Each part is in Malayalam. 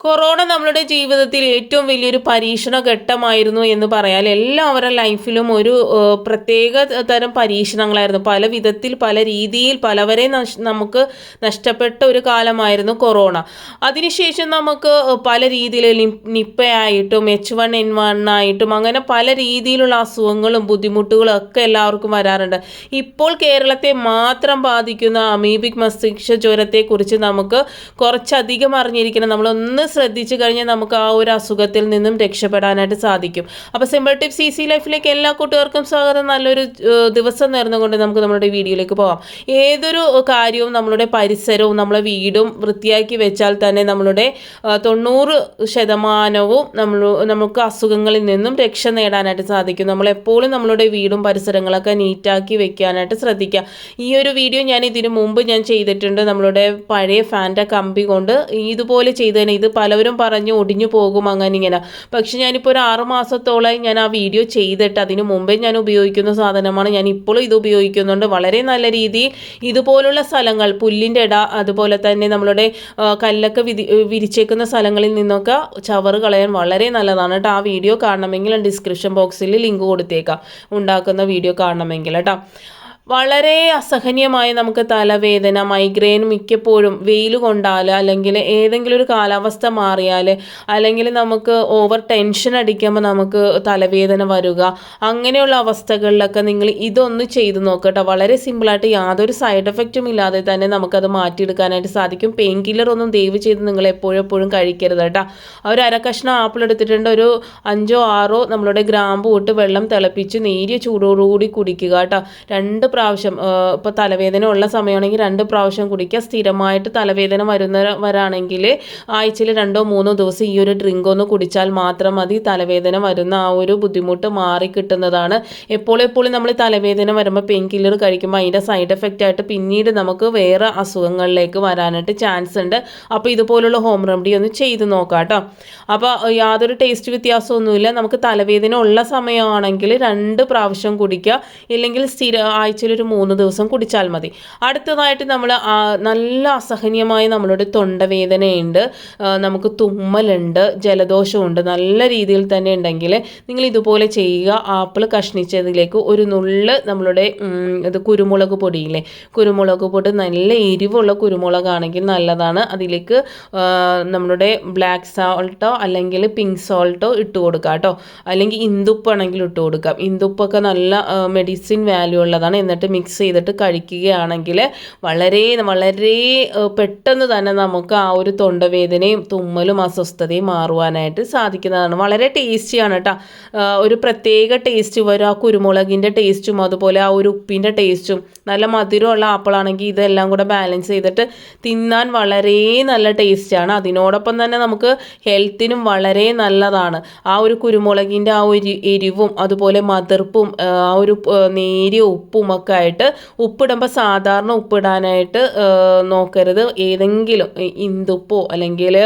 കൊറോണ നമ്മളുടെ ജീവിതത്തിൽ ഏറ്റവും വലിയൊരു പരീക്ഷണ ഘട്ടമായിരുന്നു എന്ന് പറയാൻ എല്ലാവരുടെ ലൈഫിലും ഒരു പ്രത്യേക തരം പരീക്ഷണങ്ങളായിരുന്നു. പല വിധത്തിൽ പല രീതിയിൽ പലവരെ നമുക്ക് നഷ്ടപ്പെട്ട ഒരു കാലമായിരുന്നു കൊറോണ. അതിനുശേഷം നമുക്ക് പല രീതിയിൽ നിപ്പയായിട്ടും എച്ച് വൺ എൻ വൺ ആയിട്ടും അങ്ങനെ പല രീതിയിലുള്ള അസുഖങ്ങളും ബുദ്ധിമുട്ടുകളും ഒക്കെ എല്ലാവർക്കും വരാറുണ്ട്. ഇപ്പോൾ കേരളത്തെ മാത്രം ബാധിക്കുന്ന അമീബിക് മസ്തിഷ്ക ജ്വരത്തെക്കുറിച്ച് നമുക്ക് കുറച്ചധികം അറിഞ്ഞിരിക്കണം. നമ്മളൊന്ന് ശ്രദ്ധിച്ചു കഴിഞ്ഞാൽ നമുക്ക് ആ ഒരു അസുഖത്തിൽ നിന്നും രക്ഷപ്പെടാനായിട്ട് സാധിക്കും. അപ്പോൾ സിമ്പിൾ ടിപ്സ് സി സി ലൈഫിലേക്ക് എല്ലാ കൂട്ടുകാർക്കും സ്വാഗതം. നല്ലൊരു ദിവസം നേർന്നുകൊണ്ട് നമുക്ക് നമ്മുടെ വീഡിയോയിലേക്ക് പോകാം ഏതൊരു കാര്യവും നമ്മളുടെ പരിസരവും നമ്മളെ വീടും വൃത്തിയാക്കി വെച്ചാൽ തന്നെ നമ്മളുടെ തൊണ്ണൂറ് ശതമാനവും നമ്മൾ നമുക്ക് അസുഖങ്ങളിൽ നിന്നും രക്ഷ നേടാനായിട്ട് സാധിക്കും. നമ്മളെപ്പോഴും നമ്മളുടെ വീടും പരിസരങ്ങളൊക്കെ നീറ്റാക്കി വെക്കാനായിട്ട് ശ്രദ്ധിക്കുക. ഈ ഒരു വീഡിയോ ഞാൻ ഇതിനു മുമ്പ് ഞാൻ ചെയ്തിട്ടുണ്ട്. നമ്മളുടെ പഴയ ഫാന്റെ കമ്പി കൊണ്ട് ഇതുപോലെ ചെയ്തതിന് ഇത് പലവരും പറഞ്ഞു ഒടിഞ്ഞു പോകും അങ്ങനെ ഇങ്ങനെ പക്ഷെ ഞാനിപ്പോൾ ഒരു ആറ് മാസത്തോളമായി ഞാൻ ആ വീഡിയോ ചെയ്തിട്ട് അതിന് മുമ്പേ ഞാൻ ഉപയോഗിക്കുന്ന സാധനമാണ്. ഞാൻ ഇപ്പോഴും ഇത് ഉപയോഗിക്കുന്നുണ്ട്. വളരെ നല്ല രീതിയിൽ ഇതുപോലുള്ള സ്ഥലങ്ങൾ പുല്ലിന്റെ ഇട അതുപോലെ തന്നെ നമ്മളുടെ കല്ലൊക്കെ വിരിച്ചേക്കുന്ന സ്ഥലങ്ങളിൽ നിന്നൊക്കെ ചവറ് കളയാൻ വളരെ നല്ലതാണ് കേട്ടോ. ആ വീഡിയോ കാണണമെങ്കിൽ ഡിസ്ക്രിപ്ഷൻ ബോക്സിൽ ലിങ്ക് കൊടുത്തേക്കാം. ഉണ്ടാക്കുന്ന വീഡിയോ കാണണമെങ്കിൽ കേട്ടോ. വളരെ അസഹനീയമായി നമുക്ക് തലവേദന മൈഗ്രെയിൻ മിക്കപ്പോഴും വെയിൽ കൊണ്ടാൽ അല്ലെങ്കിൽ ഏതെങ്കിലും ഒരു കാലാവസ്ഥ മാറിയാൽ അല്ലെങ്കിൽ നമുക്ക് ഓവർ ടെൻഷൻ അടിക്കുമ്പോൾ നമുക്ക് തലവേദന വരിക. അങ്ങനെയുള്ള അവസ്ഥകളിലൊക്കെ നിങ്ങൾ ഇതൊന്ന് ചെയ്ത് നോക്കട്ടെ. വളരെ സിമ്പിളായിട്ട് യാതൊരു സൈഡ് എഫക്റ്റും ഇല്ലാതെ തന്നെ നമുക്കത് മാറ്റിയെടുക്കാനായിട്ട് സാധിക്കും. പെയിൻ കില്ലർ ഒന്നും ദയവ് ചെയ്ത് നിങ്ങൾ എപ്പോഴെപ്പോഴും എപ്പോഴും കഴിക്കരുത് കേട്ടോ. ഒരു അരക്കഷ്ണം ആപ്പിൾ എടുത്തിട്ടുണ്ട്. ഒരു അഞ്ചോ ആറോ നമ്മളുടെ ഗ്രാമ്പ് വെള്ളം തിളപ്പിച്ച് നേരിയ ചൂടോടുകൂടി കുടിക്കുക കേട്ടോ. രണ്ട് പ്രാവശ്യം ഇപ്പോൾ തലവേദന ഉള്ള സമയമാണെങ്കിൽ രണ്ട് പ്രാവശ്യം കുടിക്കുക. സ്ഥിരമായിട്ട് തലവേദന വരുന്നവരാണെങ്കിൽ ആഴ്ചയിൽ രണ്ടോ മൂന്നോ ദിവസം ഈ ഒരു ഡ്രിങ്ക് ഒന്ന് കുടിച്ചാൽ മാത്രം മതി. തലവേദന വരുന്ന ആ ഒരു ബുദ്ധിമുട്ട് മാറി കിട്ടുന്നതാണ്. എപ്പോഴും എപ്പോഴും നമ്മൾ തലവേദന വരുമ്പോൾ പെയിൻ കില്ലർ കഴിക്കുമ്പോൾ അതിന്റെ സൈഡ് എഫക്റ്റ് ആയിട്ട് പിന്നീട് നമുക്ക് വേറെ അസുഖങ്ങളിലേക്ക് വരാനായിട്ട് ചാൻസ് ഉണ്ട്. അപ്പോൾ ഇതുപോലുള്ള ഹോം റെമഡി ഒന്ന് ചെയ്ത് നോക്കാം കേട്ടോ അപ്പോൾ യാതൊരു ടേസ്റ്റ് വ്യത്യാസമൊന്നുമില്ല. നമുക്ക് തലവേദന ഉള്ള സമയമാണെങ്കിൽ രണ്ട് പ്രാവശ്യം കുടിക്കുക. ഇല്ലെങ്കിൽ സ്ഥിര ആഴ്ചയിൽ ഒരു മൂന്ന് ദിവസം കുടിച്ചാൽ മതി. അടുത്തതായിട്ട് നമ്മൾ നല്ല അസഹനീയമായ നമ്മളുടെ തൊണ്ടവേദനയുണ്ട് നമുക്ക് തുമ്മലുണ്ട് ജലദോഷമുണ്ട് നല്ല രീതിയിൽ തന്നെ ഉണ്ടെങ്കിൽ നിങ്ങൾ ഇതുപോലെ ചെയ്യുക. ആപ്പിൾ കഷ്ണിച്ചതിലേക്ക് ഒരു നുള്ള് നമ്മളുടെ ഇത് കുരുമുളക് പൊടിയില്ലേ? കുരുമുളക് പൊടി നല്ല എരിവുള്ള കുരുമുളകാണെങ്കിൽ നല്ലതാണ്. അതിലേക്ക് നമ്മളുടെ ബ്ലാക്ക് സോൾട്ടോ അല്ലെങ്കിൽ പിങ്ക് സോൾട്ടോ ഇട്ട് കൊടുക്കുക കേട്ടോ. അല്ലെങ്കിൽ ഇന്ദുപ്പാണെങ്കിൽ ഇട്ട് കൊടുക്കാം ഇന്ദുപ്പൊക്കെ നല്ല മെഡിസിൻ വാല്യൂ ഉള്ളതാണ്. എന്നിട്ട് മിക്സ് ചെയ്തിട്ട് കഴിക്കുകയാണെങ്കിൽ വളരെ വളരെ പെട്ടെന്ന് തന്നെ നമുക്ക് ആ ഒരു തൊണ്ടവേദനയും തുമ്മലും അസ്വസ്ഥതയും മാറുവാനായിട്ട് സാധിക്കുന്നതാണ്. വളരെ ടേസ്റ്റിയാണ് കേട്ടോ ഒരു പ്രത്യേക ടേസ്റ്റ് വരും. ആ കുരുമുളകിന്റെ ടേസ്റ്റും അതുപോലെ ആ ഒരു ഉപ്പിന്റെ ടേസ്റ്റും നല്ല മധുരമുള്ള ആപ്പിളാണെങ്കിൽ ഇതെല്ലാം കൂടെ ബാലൻസ് ചെയ്തിട്ട് തിന്നാൻ വളരെ നല്ല ടേസ്റ്റാണ് അതിനോടൊപ്പം തന്നെ നമുക്ക് ഹെൽത്തിനും വളരെ നല്ലതാണ്. ആ ഒരു കുരുമുളകിന്റെ ആ ഒരു എരിവും അതുപോലെ മതിർപ്പും ആ ഒരു നേരിയ ഉപ്പും ഒക്കെ ആയിട്ട് ഉപ്പിടുമ്പോൾ സാധാരണ ഉപ്പിടാനായിട്ട് നോക്കരുത്. ഏതെങ്കിലും ഇന്ദുപ്പോ അല്ലെങ്കിൽ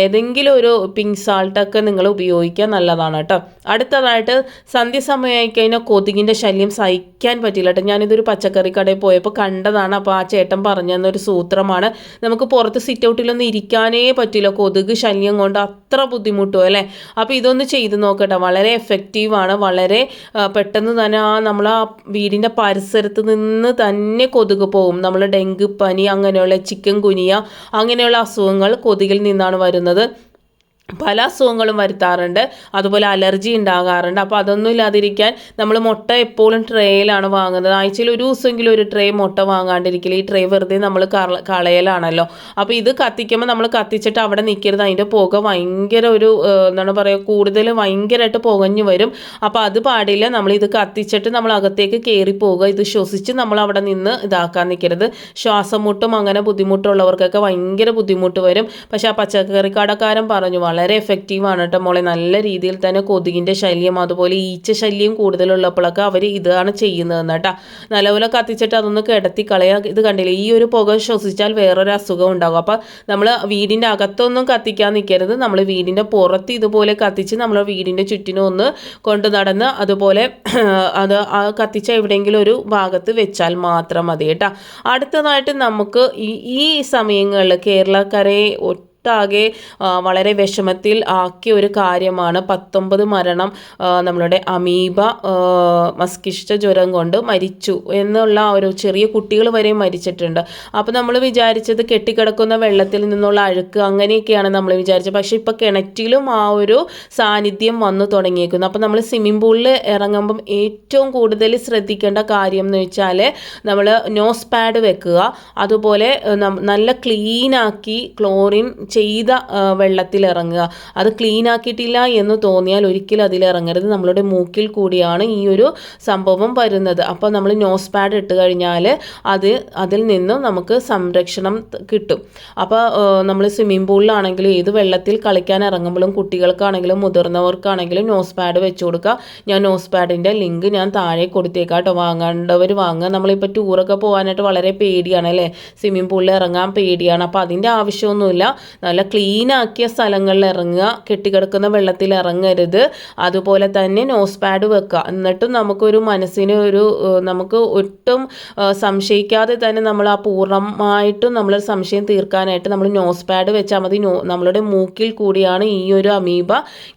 ഏതെങ്കിലും ഒരു പിങ്ക് സാൾട്ടൊക്കെ നിങ്ങൾ ഉപയോഗിക്കാൻ നല്ലതാണ് കേട്ടോ. അടുത്തതായിട്ട് സന്ധ്യ സന്ധ്യസമയമായി കഴിഞ്ഞാൽ കൊതുകിന്റെ ശല്യം സഹിക്കാൻ പറ്റില്ല കേട്ടോ. ഞാനിതൊരു പച്ചക്കറി കടയിൽ പോയപ്പോൾ കണ്ടതാണ്. അപ്പോൾ ആ ചേട്ടൻ പറഞ്ഞു തന്നൊരു സൂത്രമാണ്. നമുക്ക് പുറത്ത് സിറ്റ് ഔട്ടിലൊന്നും ഇരിക്കാനേ പറ്റില്ല. കൊതുക് ശല്യം കൊണ്ട് അത്ര ബുദ്ധിമുട്ടും അല്ലേ? അപ്പോൾ ഇതൊന്ന് ചെയ്ത് നോക്കട്ടെ വളരെ എഫക്റ്റീവാണ് വളരെ പെട്ടെന്ന് തന്നെ ആ നമ്മൾ ആ വീടിന്റെ പരിസരത്ത് നിന്ന് തന്നെ കൊതുക് പോകും നമ്മൾ ഡെങ്കിപ്പനി പനി അങ്ങനെയുള്ള ചിക്കൻ കുനിയ അങ്ങനെയുള്ള അസുഖങ്ങൾ കൊതുകിൽ നിന്നാണ് വരുന്നത്. പല അസുഖങ്ങളും വരുത്താറുണ്ട്. അതുപോലെ അലർജി ഉണ്ടാകാറുണ്ട്. അപ്പോൾ അതൊന്നും ഇല്ലാതിരിക്കാൻ നമ്മൾ മുട്ട എപ്പോഴും ട്രേയിലാണ് വാങ്ങുന്നത്. ആഴ്ചയിൽ ഒരു ദിവസമെങ്കിലും ഒരു ട്രേ മുട്ട വാങ്ങാണ്ടിരിക്കില്ല ഈ ട്രേ വെറുതെ നമ്മൾ കളയലാണല്ലോ. അപ്പോൾ ഇത് കത്തിക്കുമ്പോൾ നമ്മൾ കത്തിച്ചിട്ട് അവിടെ നിൽക്കരുത് അതിന്റെ പുക ഭയങ്കര ഒരു എന്താണ് പറയുക കൂടുതൽ ഭയങ്കരമായിട്ട് പുകഞ്ഞു വരും. അപ്പോൾ അത് പാടില്ല. നമ്മൾ ഇത് കത്തിച്ചിട്ട് നമ്മൾ അകത്തേക്ക് കയറി പോകുക ഇത് ശ്വസിച്ച് നമ്മൾ അവിടെ നിന്ന് ഇതാക്കാൻ നിൽക്കരുത് ശ്വാസം മുട്ടും അങ്ങനെ ബുദ്ധിമുട്ടുള്ളവർക്കൊക്കെ ഭയങ്കര ബുദ്ധിമുട്ട് വരും. പക്ഷേ ആ പച്ചക്കറി കടക്കാരൻ പറഞ്ഞു വളരെ എഫക്റ്റീവാണ് കേട്ടോ മോളെ. നല്ല രീതിയിൽ തന്നെ കൊതുകിന്റെ ശല്യം അതുപോലെ ഈച്ച ശല്യം കൂടുതലുള്ളപ്പോഴൊക്കെ അവർ ഇതാണ് ചെയ്യുന്നതെന്ന് കേട്ടോ നല്ലപോലെ കത്തിച്ചിട്ട് അതൊന്ന് കിടത്തി കളയാ. ഇത് കണ്ടില്ലേ? ഈ ഒരു പുക ശ്വസിച്ചാൽ വേറൊരു അസുഖം ഉണ്ടാകും. അപ്പോൾ നമ്മൾ വീടിന്റെ അകത്തൊന്നും കത്തിക്കാൻ നിൽക്കരുത് നമ്മൾ വീടിന്റെ പുറത്ത് ഇതുപോലെ കത്തിച്ച് നമ്മൾ വീടിന്റെ ചുറ്റിനും ഒന്ന് കൊണ്ട് നടന്ന് അതുപോലെ അത് ആ കത്തിച്ച എവിടെയെങ്കിലും ഒരു ഭാഗത്ത് വെച്ചാൽ മാത്രം മതി കേട്ടോ അടുത്തതായിട്ട് നമുക്ക് ഈ ഈ സമയങ്ങളിൽ കേരളക്കരയെ ഒട്ടാകെ വളരെ വിഷമത്തിൽ ആക്കിയ ഒരു കാര്യമാണ് പത്തൊമ്പത് മരണം നമ്മളുടെ അമീബ മസ്കിഷ്ട ജ്വരം കൊണ്ട് മരിച്ചു എന്നുള്ള ഒരു ചെറിയ കുട്ടികൾ വരെ മരിച്ചിട്ടുണ്ട്. അപ്പോൾ നമ്മൾ വിചാരിച്ചത് കെട്ടിക്കിടക്കുന്ന വെള്ളത്തിൽ നിന്നുള്ള അഴുക്ക് അങ്ങനെയൊക്കെയാണ് നമ്മൾ വിചാരിച്ചത്. പക്ഷേ ഇപ്പോൾ കിണറ്റിലും ആ ഒരു സാന്നിധ്യം വന്നു തുടങ്ങിയേക്കുന്നു അപ്പോൾ നമ്മൾ സ്വിമ്മിംഗ് പൂളിൽ ഇറങ്ങുമ്പം ഏറ്റവും കൂടുതൽ ശ്രദ്ധിക്കേണ്ട കാര്യം എന്ന് വെച്ചാൽ നമ്മൾ നോസ് പാഡ് വെക്കുക. അതുപോലെ നല്ല ക്ലീനാക്കി ക്ലോറിൻ ചെയ്ത വെള്ളത്തിൽ ഇറങ്ങുക അത് ക്ലീൻ ആക്കിയിട്ടില്ല എന്ന് തോന്നിയാൽ ഒരിക്കലും അതിൽ ഇറങ്ങരുത് നമ്മളുടെ മൂക്കിൽ കൂടിയാണ് ഈ ഒരു സംഭവം വരുന്നത്. അപ്പോൾ നമ്മൾ നോസ് പാഡ് ഇട്ട് കഴിഞ്ഞാൽ അത് അതിൽ നിന്നും നമുക്ക് സംരക്ഷണം കിട്ടും. അപ്പോൾ നമ്മൾ സ്വിമ്മിംഗ് പൂളിലാണെങ്കിലും ഏത് വെള്ളത്തിൽ കളിക്കാൻ ഇറങ്ങുമ്പോഴും കുട്ടികൾക്കാണെങ്കിലും മുതിർന്നവർക്കാണെങ്കിലും നോസ് പാഡ് വെച്ച് കൊടുക്കുക. ഞാൻ നോസ് പാഡിന്റെ ലിങ്ക് ഞാൻ താഴെ കൊടുത്തേക്കാം കേട്ടോ. വാങ്ങേണ്ടവർ വാങ്ങുക. നമ്മളിപ്പോൾ ടൂറൊക്കെ പോകാനായിട്ട് വളരെ പേടിയാണ് അല്ലേ? സ്വിമ്മിംഗ് പൂളിൽ ഇറങ്ങാൻ പേടിയാണ്. അപ്പോൾ അതിന്റെ ആവശ്യമൊന്നുമില്ല. നല്ല ക്ലീൻ ആക്കിയ സ്ഥലങ്ങളിൽ ഇറങ്ങുക കെട്ടിക്കിടക്കുന്ന വെള്ളത്തിൽ ഇറങ്ങരുത്. അതുപോലെ തന്നെ നോസ് പാഡ് വെക്കുക. എന്നിട്ടും നമുക്കൊരു മനസ്സിന് ഒരു നമുക്ക് ഒട്ടും സംശയിക്കാതെ തന്നെ നമ്മൾ ആ പൂർണമായിട്ടും നമ്മൾ സംശയം തീർക്കാനായിട്ട് നമ്മൾ നോസ് പാഡ് വെച്ചാൽ മതി. നമ്മളുടെ മൂക്കിൽ കൂടിയാണ് ഈ ഒരു അമീബ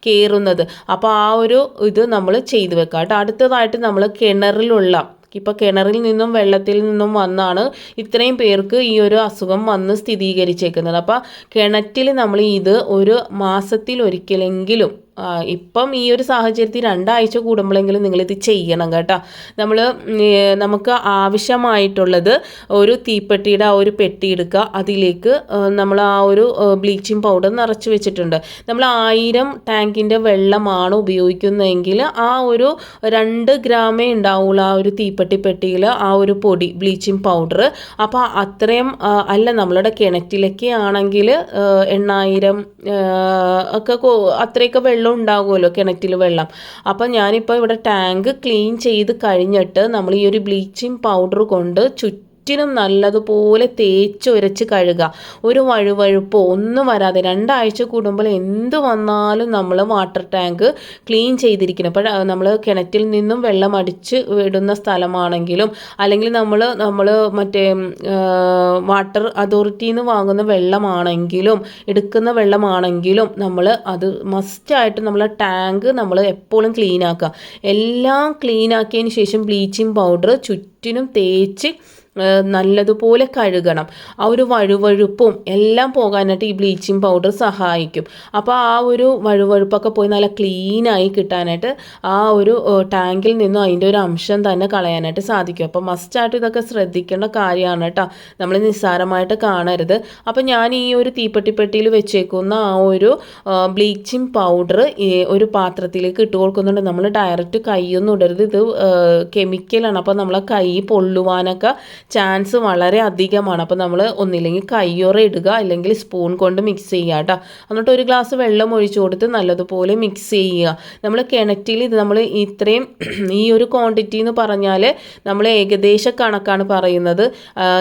കയറുന്നത് അപ്പോൾ ആ ഒരു ഇത് നമ്മൾ ചെയ്തു വെക്കുക. കേട്ടോ അടുത്തതായിട്ട് നമ്മൾ കിണറിലുള്ള ഇപ്പോൾ കിണറിൽ നിന്നും വെള്ളത്തിൽ നിന്നും വന്നാണ് ഇത്രയും പേർക്ക് ഈ ഒരു അസുഖം വന്ന് സ്ഥിരീകരിച്ചേക്കുന്നത്. അപ്പോൾ കിണറ്റിൽ നമ്മൾ ഇത് ഒരു മാസത്തിൽ ഒരിക്കലെങ്കിലും ഇപ്പം ഈ ഒരു സാഹചര്യത്തിൽ രണ്ടാഴ്ച കൂടുമ്പോഴെങ്കിലും നിങ്ങളിത് ചെയ്യണം കേട്ടോ. നമ്മൾ നമുക്ക് ആവശ്യമായിട്ടുള്ളത് ഒരു തീപ്പെട്ടിയുടെ ആ ഒരു പെട്ടി എടുക്കുക. അതിലേക്ക് നമ്മൾ ആ ഒരു ബ്ലീച്ചിങ് പൗഡർ നിറച്ച് വെച്ചിട്ടുണ്ട്. നമ്മൾ ആയിരം ടാങ്കിന്റെ വെള്ളമാണ് ഉപയോഗിക്കുന്നതെങ്കിൽ ആ ഒരു രണ്ട് ഗ്രാമേ ഉണ്ടാവുള്ളൂ ആ ഒരു തീപ്പെട്ടി പെട്ടിയിൽ ആ ഒരു പൊടി ബ്ലീച്ചിങ് പൗഡർ. അപ്പോൾ അത്രയും അല്ല നമ്മളുടെ കിണറ്റിലൊക്കെ ആണെങ്കിൽ എണ്ണായിരം ഒക്കെ അത്രയൊക്കെ വെള്ളം വെള്ളം ഉണ്ടാകുമല്ലോ കിണറ്റിൽ വെള്ളം. അപ്പം ഞാനിപ്പോൾ ഇവിടെ ടാങ്ക് ക്ലീൻ ചെയ്ത് കഴിഞ്ഞിട്ട് നമ്മൾ ഈ ഒരു ബ്ലീച്ചിങ് പൗഡർ കൊണ്ട് ചുറ്റും ചുറ്റിനും നല്ലതുപോലെ തേച്ചൊരച്ച് കഴുകുക. ഒരു വഴുവഴുപ്പോ ഒന്നും വരാതെ രണ്ടാഴ്ച കൂടുമ്പോൾ എന്ത് വന്നാലും നമ്മൾ വാട്ടർ ടാങ്ക് ക്ലീൻ ചെയ്തിരിക്കണം. അപ്പോൾ നമ്മൾ കിണറ്റിൽ നിന്നും വെള്ളം അടിച്ച് വിടുന്ന സ്ഥലമാണെങ്കിലും അല്ലെങ്കിൽ നമ്മൾ നമ്മൾ മറ്റേ വാട്ടർ അതോറിറ്റിയിൽ നിന്ന് വാങ്ങുന്ന വെള്ളമാണെങ്കിലും എടുക്കുന്ന വെള്ളമാണെങ്കിലും നമ്മൾ അത് മസ്റ്റായിട്ട് നമ്മൾ ടാങ്ക് നമ്മൾ എപ്പോഴും ക്ലീൻ ആക്കുക എല്ലാം ക്ലീൻ ആക്കിയതിന് ശേഷം ബ്ലീച്ചിങ് പൗഡർ ചുറ്റിനും തേച്ച് നല്ലതുപോലെ കഴുകണം. ആ ഒരു വഴുവഴുപ്പും എല്ലാം പോകാനായിട്ട് ഈ ബ്ലീച്ചിങ് പൗഡർ സഹായിക്കും. അപ്പോൾ ആ ഒരു വഴുവഴുപ്പൊക്കെ പോയി നല്ല ക്ലീനായി കിട്ടാനായിട്ട് ആ ഒരു ടാങ്കിൽ നിന്നും അതിന്റെ ഒരു അംശം തന്നെ കളയാനായിട്ട് സാധിക്കും. അപ്പോൾ മസ്റ്റായിട്ട് ഇതൊക്കെ ശ്രദ്ധിക്കേണ്ട കാര്യമാണ് കേട്ടോ. നമ്മൾ നിസ്സാരമായിട്ട് കാണരുത്. അപ്പോൾ ഞാൻ ഈ ഒരു തീപ്പെട്ടിപ്പെട്ടിയിൽ വെച്ചേക്കുന്ന ആ ഒരു ബ്ലീച്ചിങ് പൗഡർ ഒരു പാത്രത്തിലേക്ക് ഇട്ട് കൊടുക്കുന്നുണ്ട്. നമ്മൾ ഡയറക്റ്റ് കൈയൊന്നും ഇടരുത്. ഇത് കെമിക്കലാണ്. അപ്പോൾ നമ്മളെ കൈ പൊള്ളുവാനൊക്കെ ചാൻസ് വളരെ അധികമാണ്. അപ്പോൾ നമ്മൾ ഒന്നില്ലെങ്കിൽ കയ്യോറ ഇടുക അല്ലെങ്കിൽ സ്പൂൺ കൊണ്ട് മിക്സ് ചെയ്യുക കേട്ടോ. എന്നിട്ട് ഒരു ഗ്ലാസ് വെള്ളം ഒഴിച്ചു കൊടുത്ത് നല്ലതുപോലെ മിക്സ് ചെയ്യുക. നമ്മൾ കിണറ്റിൽ ഇത് നമ്മൾ ഇത്രയും ഈ ഒരു ക്വാണ്ടിറ്റി എന്ന് പറഞ്ഞാൽ നമ്മൾ ഏകദേശ കണക്കാണ് പറയുന്നത്.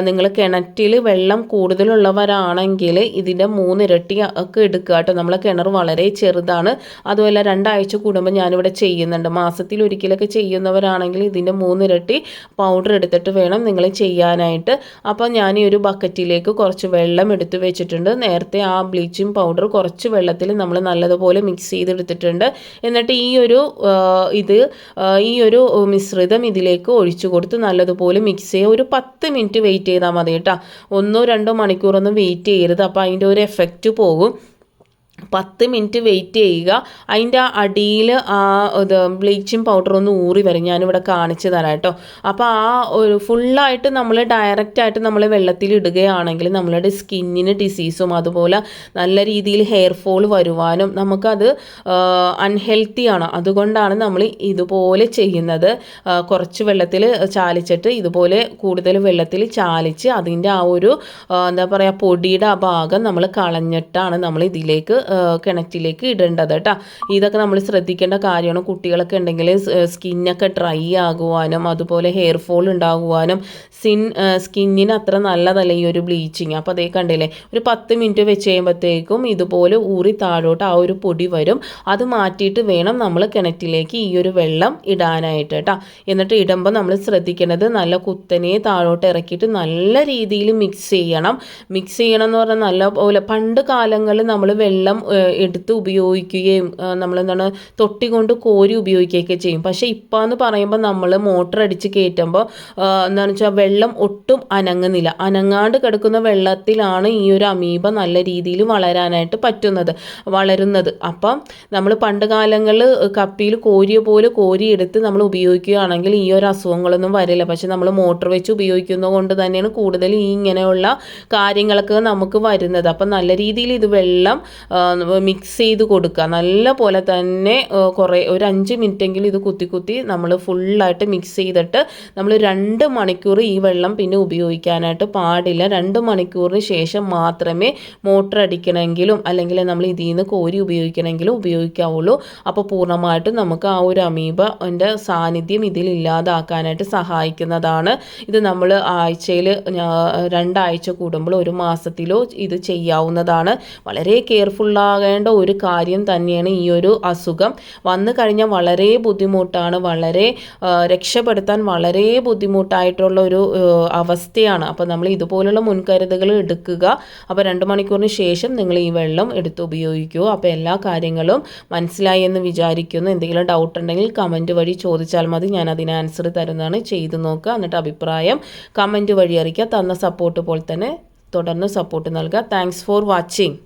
നിങ്ങൾ കിണറ്റിൽ വെള്ളം കൂടുതലുള്ളവരാണെങ്കിൽ ഇതിന്റെ മൂന്നിരട്ടി ഒക്കെ എടുക്കുക കേട്ടോ. നമ്മളെ കിണർ വളരെ ചെറുതാണ്. അതുപോലെ രണ്ടാഴ്ച കൂടുമ്പോൾ ഞാനിവിടെ ചെയ്യുന്നുണ്ട്. മാസത്തിൽ ഒരിക്കലൊക്കെ ചെയ്യുന്നവരാണെങ്കിൽ ഇതിന്റെ മൂന്നിരട്ടി പൗഡർ എടുത്തിട്ട് വേണം നിങ്ങൾ ചെയ്യാനായിട്ട്. അപ്പോൾ ഞാൻ ഈ ഒരു ബക്കറ്റിലേക്ക് കുറച്ച് വെള്ളം എടുത്തു വെച്ചിട്ടുണ്ട്. നേരത്തെ ആ ബ്ലീച്ചിങ് പൗഡർ കുറച്ച് വെള്ളത്തിൽ നമ്മൾ നല്ലതുപോലെ മിക്സ് ചെയ്തെടുത്തിട്ടുണ്ട്. എന്നിട്ട് ഈ ഒരു ഇത് ഈ ഒരു മിശ്രിതം ഇതിലേക്ക് ഒഴിച്ചു കൊടുത്ത് നല്ലതുപോലെ മിക്സ് ചെയ്യുക. ഒരു പത്ത് മിനിറ്റ് വെയിറ്റ് ചെയ്താൽ മതി കേട്ടോ. ഒന്നോ രണ്ടോ മണിക്കൂറൊന്നും വെയിറ്റ് ചെയ്യരുത്. അപ്പോൾ അതിന്റെ ഒരു എഫക്റ്റ് പോകും. പത്ത് മിനിറ്റ് വെയിറ്റ് ചെയ്യുക. അതിന്റെ അടിയിൽ ആ ഇത് ബ്ലീച്ചിങ് പൗഡർ ഒന്ന് ഊറി വരും. ഞാനിവിടെ കാണിച്ചു തരാം കേട്ടോ. അപ്പോൾ ആ ഒരു ഫുള്ളായിട്ട് നമ്മൾ ഡയറക്റ്റായിട്ട് നമ്മൾ വെള്ളത്തിൽ ഇടുകയാണെങ്കിൽ നമ്മളുടെ സ്കിന്നിന് ഡിസീസും അതുപോലെ നല്ല രീതിയിൽ ഹെയർ ഫോൾ വരുവാനും നമുക്കത് അൺഹെൽത്തി ആണ്. അതുകൊണ്ടാണ് നമ്മൾ ഇതുപോലെ ചെയ്യുന്നത്. കുറച്ച് വെള്ളത്തിൽ ചാലിച്ചിട്ട് ഇതുപോലെ കൂടുതൽ വെള്ളത്തിൽ ചാലിച്ച് അതിന്റെ ആ ഒരു എന്താ പറയുക പൊടിയുടെ ആ ഭാഗം നമ്മൾ കളഞ്ഞിട്ടാണ് നമ്മൾ ഇതിലേക്ക് കിണറ്റിലേക്ക് ഇടേണ്ടത് കേട്ടോ. ഇതൊക്കെ നമ്മൾ ശ്രദ്ധിക്കേണ്ട കാര്യമാണ്. കുട്ടികളൊക്കെ ഉണ്ടെങ്കിൽ സ്കിന്നൊക്കെ ഡ്രൈ ആകുവാനും അതുപോലെ ഹെയർ ഫോൾ ഉണ്ടാകുവാനും സിൻ സ്കിന്നിന് അത്ര നല്ലതല്ല ഈ ഒരു ബ്ലീച്ചിങ്. അപ്പോൾ അതേ കണ്ടില്ലേ ഒരു പത്ത് മിനിറ്റ് വെച്ച് കഴിയുമ്പോഴത്തേക്കും ഇതുപോലെ ഊറി താഴോട്ട് ആ ഒരു പൊടി വരും. അത് മാറ്റിയിട്ട് വേണം നമ്മൾ കിണറ്റിലേക്ക് ഈ ഒരു വെള്ളം ഇടാനായിട്ട് കേട്ടോ. എന്നിട്ട് ഇടുമ്പോൾ നമ്മൾ ശ്രദ്ധിക്കേണ്ടത് നല്ല കുത്തനെ താഴോട്ട് ഇറക്കിയിട്ട് നല്ല രീതിയിൽ മിക്സ് ചെയ്യണം. മിക്സ് ചെയ്യണം എന്ന് പറഞ്ഞാൽ നല്ല പോലെ പണ്ട് കാലങ്ങളിൽ നമ്മൾ വെള്ളം എടുത്ത് ഉപയോഗിക്കുകയും നമ്മളെന്താണ് തൊട്ടി കൊണ്ട് കോരി ഉപയോഗിക്കുകയൊക്കെ ചെയ്യും. പക്ഷേ ഇപ്പം എന്ന് പറയുമ്പോൾ നമ്മൾ മോട്ടർ അടിച്ച് കയറ്റുമ്പോൾ എന്താണെന്ന് വെച്ചാൽ വെള്ളം ഒട്ടും അനങ്ങുന്നില്ല. അനങ്ങാണ്ട് കിടക്കുന്ന വെള്ളത്തിലാണ് ഈ ഒരു അമീബ നല്ല രീതിയിൽ വളരാനായിട്ട് പറ്റുന്നത് വളരുന്നത്. അപ്പം നമ്മൾ പണ്ട് കാലങ്ങളിൽ കപ്പിയിൽ കോരിയ പോലെ കോരിയെടുത്ത് നമ്മൾ ഉപയോഗിക്കുകയാണെങ്കിൽ ഈ ഒരു അസുഖങ്ങളൊന്നും വരില്ല. പക്ഷെ നമ്മൾ മോട്ടർ വെച്ച് ഉപയോഗിക്കുന്നത് കൊണ്ട് തന്നെയാണ് കൂടുതൽ ഈ ഇങ്ങനെയുള്ള കാര്യങ്ങളൊക്കെ നമുക്ക് വരുന്നത്. അപ്പം നല്ല രീതിയിൽ ഇത് വെള്ളം മിക്സ് ചെയ്ത് കൊടുക്കുക നല്ല പോലെ തന്നെ കുറേ ഒരു അഞ്ച് മിനിറ്റെങ്കിലും ഇത് കുത്തി കുത്തി നമ്മൾ ഫുള്ളായിട്ട് മിക്സ് ചെയ്തിട്ട് നമ്മൾ രണ്ട് മണിക്കൂർ ഈ വെള്ളം പിന്നെ ഉപയോഗിക്കാനായിട്ട് പാടില്ല. രണ്ട് മണിക്കൂറിന് ശേഷം മാത്രമേ മോട്ടർ അടിക്കണമെങ്കിലും അല്ലെങ്കിൽ നമ്മൾ ഇതിൽ നിന്ന് കോരി ഉപയോഗിക്കണമെങ്കിലും ഉപയോഗിക്കാവുള്ളൂ. അപ്പോൾ പൂർണമായിട്ടും നമുക്ക് ആ ഒരു അമീബ എന്റെ സാന്നിധ്യം ഇതിലില്ലാതാക്കാനായിട്ട് സഹായിക്കുന്നതാണ്. ഇത് നമ്മൾ ആഴ്ചയിൽ രണ്ടാഴ്ച കൂടുമ്പോൾ ഒരു മാസത്തിലോ ഇത് ചെയ്യാവുന്നതാണ്. വളരെ കെയർഫുള്ളാകേണ്ട ഒരു കാര്യം തന്നെയാണ് ഈ ഒരു അസുഖം. വന്നു കഴിഞ്ഞാൽ വളരെ ബുദ്ധിമുട്ടാണ് വളരെ രക്ഷപ്പെടുത്താൻ വളരെ ബുദ്ധിമുട്ടായിട്ടുള്ള ഒരു അവസ്ഥയാണ്. അപ്പോൾ നമ്മൾ ഇതുപോലുള്ള മുൻകരുതലുകൾ എടുക്കുക. അപ്പോൾ രണ്ട് മണിക്കൂറിന് ശേഷം നിങ്ങൾ ഈ വെള്ളം എടുത്ത് ഉപയോഗിക്കുക. അപ്പോൾ എല്ലാ കാര്യങ്ങളും മനസ്സിലായി എന്ന് വിചാരിക്കുന്നു. എന്തെങ്കിലും ഡൗട്ട് ഉണ്ടെങ്കിൽ കമന്റ് വഴി ചോദിച്ചാൽ മതി. ഞാൻ അതിന് ആൻസർ തരുന്നതാണ്. ചെയ്ത് നോക്കുക. എന്നിട്ട് അഭിപ്രായം കമന്റ് വഴി അറിയിക്കുക. തന്ന സപ്പോർട്ട് പോലെ തന്നെ തുടർന്ന് സപ്പോർട്ട് നൽകുക. Thanks for watching